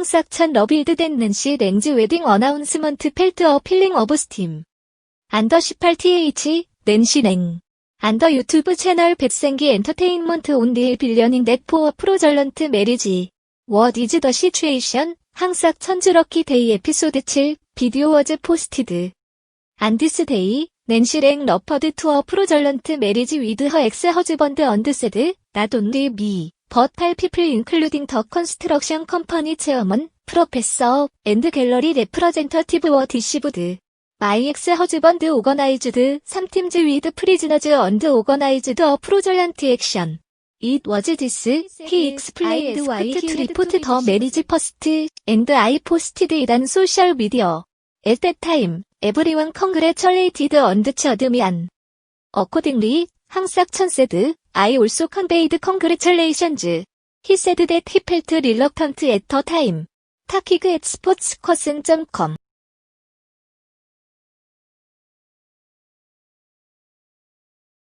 항삭천 러빌드 댄 낸시 렌즈 웨딩 어나운스먼트 펠트 어 필링 어브 스팀. 안더 18th 낸시 랭. 안더 유튜브 채널 백생기 엔터테인먼트 온디 빌려닝 넷 포어 프로절런트 메리지. Is the situation? 항삭 천주럭키 데이 에피소드 7 비디오 워즈 포스티드. 안디스 데이 낸시랭 러퍼드 투어 프로절런트 메리지 위드 허 엑스 허즈번드 언드세드 only me but five people including the construction company chairman, professor, and gallery representative were deceived. My ex-husband organized some teams with prisoners and organized a fraudulent action. It was this, he explained why he to report the marriage first, and I posted it on social media. At that time, everyone congratulated and cheered me on. Accordingly, 항삭천 said, I also conveyed congratulations. He said that he felt reluctant at the time. 타키그 at sportscusn.com